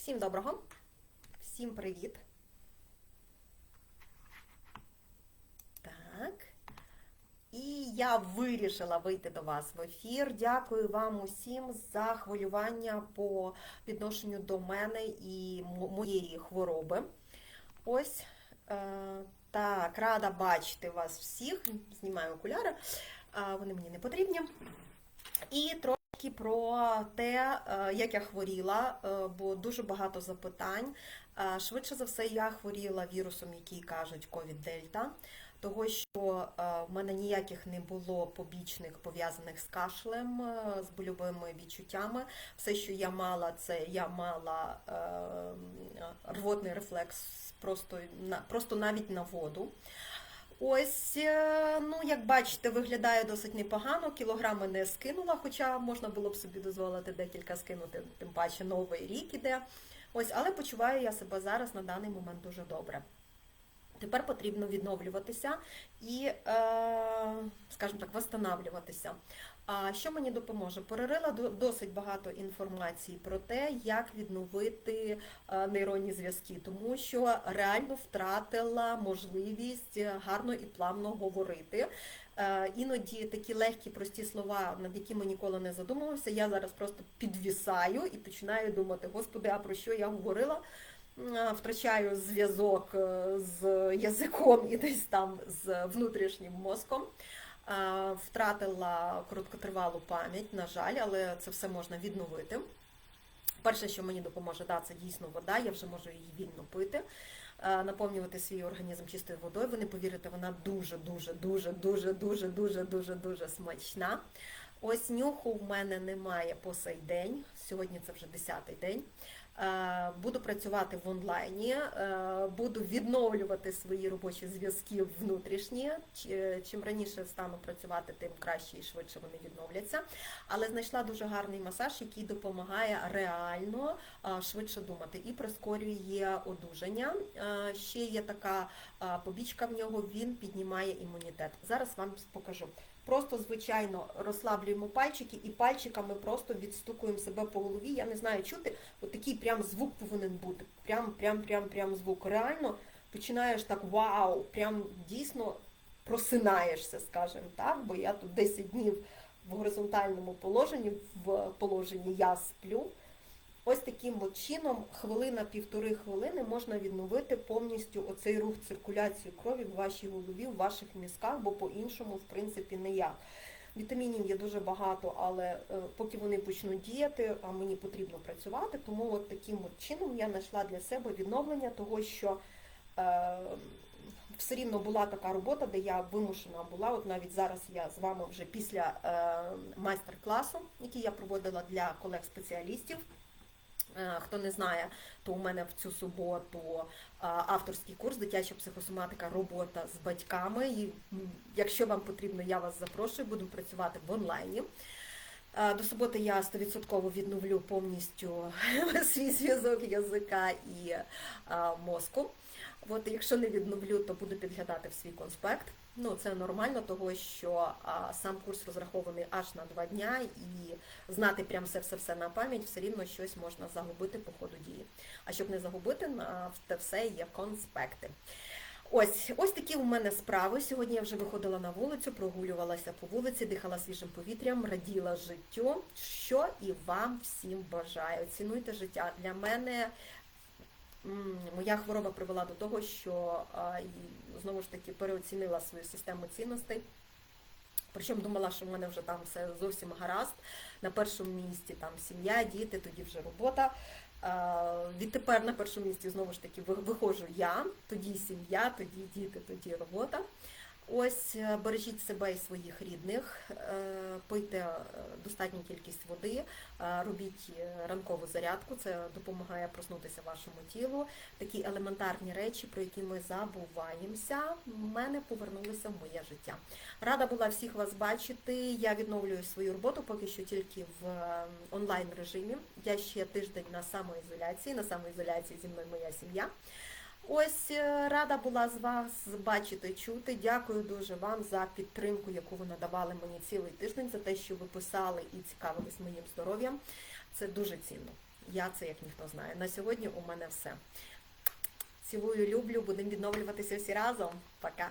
Всім доброго, всім привіт. Так. І я вирішила вийти до вас в ефір. Дякую вам усім за хвилювання по відношенню до мене і моєї хвороби. Ось е, так, рада бачити вас всіх. Знімаю окуляри, вони мені не потрібні. І трошки про те, е, як я хворіла, е, бо дуже багато запитань. Е, Швидше за все, я хворіла вірусом, який кажуть ковід Дельта, того що в мене ніяких не було побічних пов'язаних з кашлем, з больовими відчуттями. Все, що я мала, це я мала рвотний рефлекс просто, просто навіть на воду. Ось, е, ну як бачите, виглядає досить непогано. Кілограми не скинула, хоча можна було б собі дозволити декілька скинути, тим паче новий рік іде. Ось, але почуваю я себе зараз на даний момент дуже добре. Тепер потрібно відновлюватися і, е, скажімо так, восстанавлюватися. А що мені допоможе? Перерила до- досить багато інформації про те, як відновити е, нейронні зв'язки, тому що реально втратила можливість гарно і плавно говорити. Е, Іноді такі легкі, прості слова, над якими ніколи не задумувався, я зараз просто підвісаю і починаю думати, господи, а про що я говорила? Втрачаю зв'язок е, з язиком і десь там з внутрішнім мозком. Втратила короткотривалу пам'ять, на жаль, але це все можна відновити. Перше, що мені допоможе, да, це дійсно вода, я вже можу її вільно пити, е, наповнювати свій організм чистою водою. Ви не повірите, вона дуже, дуже, дуже, дуже, дуже, дуже, дуже, дуже смачна. Ось нюху в мене немає по сей день. Сьогодні це вже 10-й день. Е, Буду працювати в онлайні, е, буду відновлювати свої робочі зв'язки внутрішні. Чим раніше стану працювати, тим краще і швидше вони відновляться. Але знайшла дуже гарний масаж, який допомагає реально швидше думати і прискорює одужання. Е, Ще є така побічка в нього, він піднімає імунітет. Зараз вам покажу. Просто, звичайно, розслаблюємо пальчики і пальчиками просто відстукуємо себе по голові. Я не знаю, чути, от такий прям звук повинен бути. Прям, прям, прям, прям звук. Реально починаєш так вау, прям дійсно просинаєшся, скажімо так, бо я тут 10 днів в горизонтальному положенні, в положенні я сплю. Таким от чином, хвилина-півтори хвилини можна відновити повністю оцей рух циркуляції крові в вашій голові, в ваших мізках, бо по-іншому, в принципі, ніяк. Вітамінів є дуже багато, але е, поки вони почнуть діяти, а мені потрібно працювати, тому от таким от чином я знайшла для себе відновлення того, що е, все рівно була така робота, де я вимушена була. От навіть зараз я з вами вже після е, майстер-класу, який я проводила для колег-спеціалістів. Е, Хто не знає, то у мене в цю суботу е, авторський курс дитяча психосоматика, робота з батьками. І якщо вам потрібно, я вас запрошую, буду працювати в онлайні. До суботи я 100% відновлю повністю свій зв'язок язика і мозку. От якщо не відновлю, то буду підглядати в свій конспект. Ну, це нормально, того що а, сам курс розрахований аж на два дня, і знати прям все-все-все на пам'ять, все рівно щось можна загубити по ходу дії. А щоб не загубити, на все є конспекти. Ось, ось такі у мене справи. Сьогодні я вже виходила на вулицю, прогулювалася по вулиці, дихала свіжим повітрям, раділа життю, що і вам всім бажаю. Цінуйте життя. Для мене моя хвороба привела до того, що знову ж таки переоцінила свою систему цінностей. Причому думала, що в мене вже там все зовсім гаразд. На першому місці там сім'я, діти, тоді вже робота. Е, Відтепер на першому місці знову ж таки виходжу я, тоді сім'я, тоді діти, тоді робота. Ось е, бережіть себе і своїх рідних, е, пийте е, достатню кількість води, робіть ранкову зарядку, це допомагає проснутися вашому тілу. Такі елементарні речі, про які ми забуваємося, в мене повернулися в моє життя. Рада була всіх вас бачити. Я відновлюю свою роботу поки що тільки в онлайн режимі. Я ще тиждень на самоізоляції. На самоізоляції зі мною моя сім'я. Ось е, рада була з вас бачити, чути. Дякую дуже вам за підтримку, яку ви надавали мені цілий тиждень, за те, що ви писали і цікавились моїм здоров'ям. Це дуже цінно. Я це як ніхто знає. На сьогодні у мене все. Цілую, люблю, будемо відновлюватися всі разом. Пока.